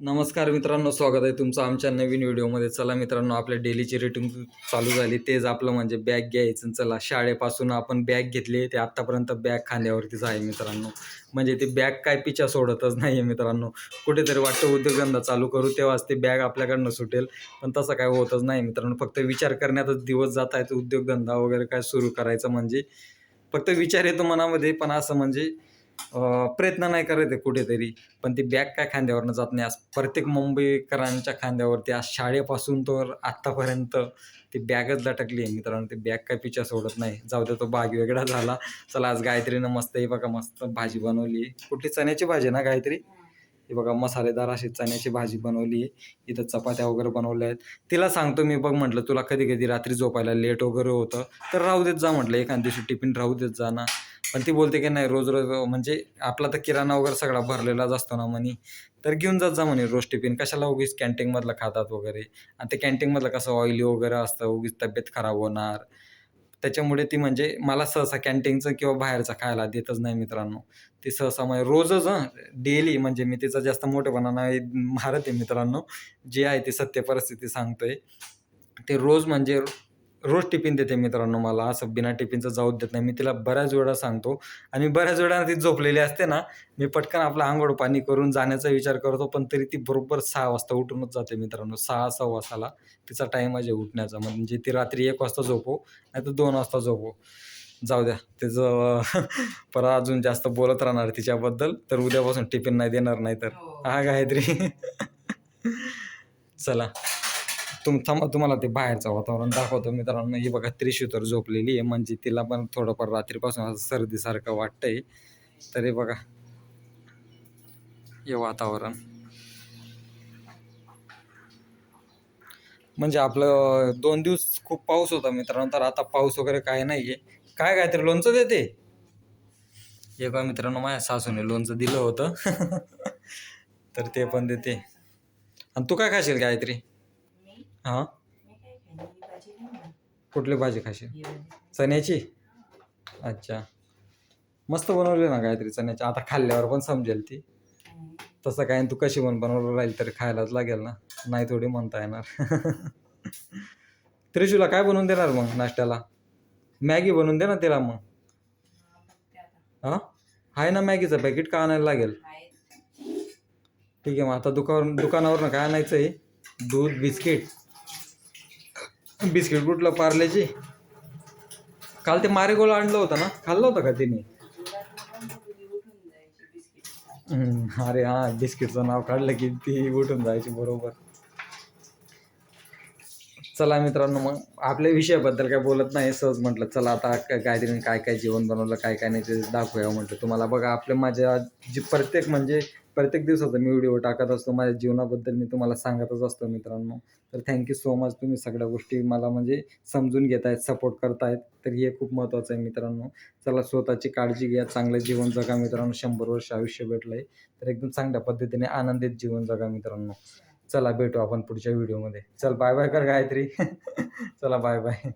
नमस्कार मित्रांनो स्वागत आहे तुमचं आमच्या नवीन व्हिडिओमध्ये. चला मित्रांनो आपल्या डेलीची रेटिंग चालू झाली. तेच आपलं म्हणजे बॅग घ्यायचं चला शाळेपासून आपण बॅग घेतली ते आत्तापर्यंत बॅग खांद्यावरतीच आहे मित्रांनो. म्हणजे ती बॅग काय पिछा सोडतच नाही आहे मित्रांनो. कुठेतरी वाटतं उद्योगधंदा चालू करू तेव्हाच ते बॅग आपल्याकडनं सुटेल. पण तसं काय होतच नाही मित्रांनो. फक्त विचार करण्यातच दिवस जात आहेत. उद्योगधंदा वगैरे काय सुरू करायचं म्हणजे फक्त विचार येतो मनामध्ये. पण असं म्हणजे प्रयत्न नाही करायचे कुठेतरी. पण ती बॅग काय खांद्यावरनं जात नाही. आज प्रत्येक मुंबईकरांच्या खांद्यावरती आज शाळेपासून तर आत्तापर्यंत ती बॅगच लटकली आहे मित्रांनो. ती बॅग काय पिच्या सोडत नाही. जाऊ दे तो भाग वेगळा झाला. चला आज गायत्रीनं मस्त ही बघा मस्त भाजी बनवली. कुठली चण्याची भाजी ना गायत्री? हे बघा मसालेदार अशी चण्याची भाजी बनवली आहे इथं चपात्या वगैरे बनवल्या आहेत. तिला सांगतो मी बघ म्हटलं तुला कधी कधी रात्री झोपायला लेट वगैरे होतं तर राहू देत जा म्हटलं एखाद दिवशी टिफिन राहू देत जा ना. पण ती बोलते की नाही रोज रोज म्हणजे आपला तर किराणा वगैरे सगळा भरलेलाच असतो ना म्हणे तर घेऊन जात जा म्हणे रोज टिफिन कशाला उगीच कॅन्टीनमधलं खातात वगैरे? आणि ते कॅन्टीनमधलं कसं ऑइली वगैरे असतं उगीच तब्येत खराब होणार. त्याच्यामुळे ती म्हणजे मला सहसा कॅन्टीनचं किंवा बाहेरचं खायला देतच नाही मित्रांनो. ती सहसा म्हणजे रोजच डेली म्हणजे मी तिचा जास्त मोठेपणा नाही मारत आहे मित्रांनो. जे आहे ते सत्य परिस्थिती सांगतोय. ते रोज म्हणजे रोज टिफिन देते मित्रांनो मला. असं बिना टिफिनचं जाऊ देत नाही. मी तिला बऱ्याच वेळा सांगतो. आणि बऱ्याच वेळा ती झोपलेली असते ना मी पटकन आपलं आंघोळ पाणी करून जाण्याचा विचार करतो पण तरी ती बरोबर सहा वाजता उठूनच जाते मित्रांनो. सहा सव्वा सहाला तिचा टाईम आहे उठण्याचा. म्हणजे ती रात्री एक वाजता झोपो नाही तर दोन वाजता झोपो. जाऊ द्या. तिचं परत अजून जास्त बोलत राहणार तिच्याबद्दल. तर उद्यापासून टिफिन नाही देणार नाही तर हा गायत्री. चला. तुम थांबा तुम्हाला ते बाहेरचं वातावरण दाखवतो मित्रांनो. ही बघा त्रिशूतर झोपलेली आहे म्हणजे तिला पण थोडंफार रात्रीपासून असं सर्दीसारखं वाटतंय. तरी बघा हे वातावरण. म्हणजे आपलं दोन दिवस खूप पाऊस होता मित्रांनो तर आता पाऊस वगैरे काय नाही आहे काय काय तरी लोणचं देते? एका मित्रांनो माझ्या सासूने लोणचं दिलं होतं. तर ते पण देते. आणि तू काय खाशील गायत्री? हां? ना कुठली भाजी खाशील? भाजी चण्याची? अच्छा. मस्त बनवली ना गायत्री चण्याची. आता खाल्ल्यावर पण समजेल ती. तसं काय तू कशी पण बनवलं राहील तरी खायलाच लागेल ना. नाही थोडी म्हणता येणार. त्रिशूला काय बनवून देणार मग नाश्त्याला? मॅगी बनवून दे ना तिला मग. हा, आहे ना मॅगीचं पॅकेट का आणायला लागेल? ठीक आहे मग आता दुकान दुकानावरनं काय आणायचं आहे दूध बिस्किट. बिस्किट कुठलं पार्लेची काल ते मारेगोला आणलं होतं ना? खाल्लं होतं का तिने? अरे हा बिस्किटचं नाव काढलं की ती उठून जायची बरोबर. चला मित्रांनो मग आपल्या विषयाबद्दल काय बोलत नाही सहज म्हटलं चला आता काय काहीतरी काय काय जेवण बनवलं काय काय नाही ते दाखवूया म्हटलं. तुम्हाला बघा आपल्या माझ्या जी प्रत्येक म्हणजे प्रत्येक दिवसाचा मी व्हिडिओ टाकत असतो माझ्या जीवनाबद्दल मी तुम्हाला सांगतच असतो मित्रांनो. तर थँक्यू सो मच तुम्ही सगळ्या गोष्टी मला म्हणजे समजून घेत आहेत सपोर्ट करतायत तर हे खूप महत्त्वाचं आहे मित्रांनो. चला स्वतःची काळजी घ्या चांगलं जीवन जगा मित्रांनो शंभर वर्ष आयुष्य भेटलं आहे तर एकदम चांगल्या पद्धतीने आनंदित जीवन जगा मित्रांनो. चला भेटू आपण पुढच्या व्हिडिओमध्ये चल बाय बाय कर गायत्री. चला बाय बाय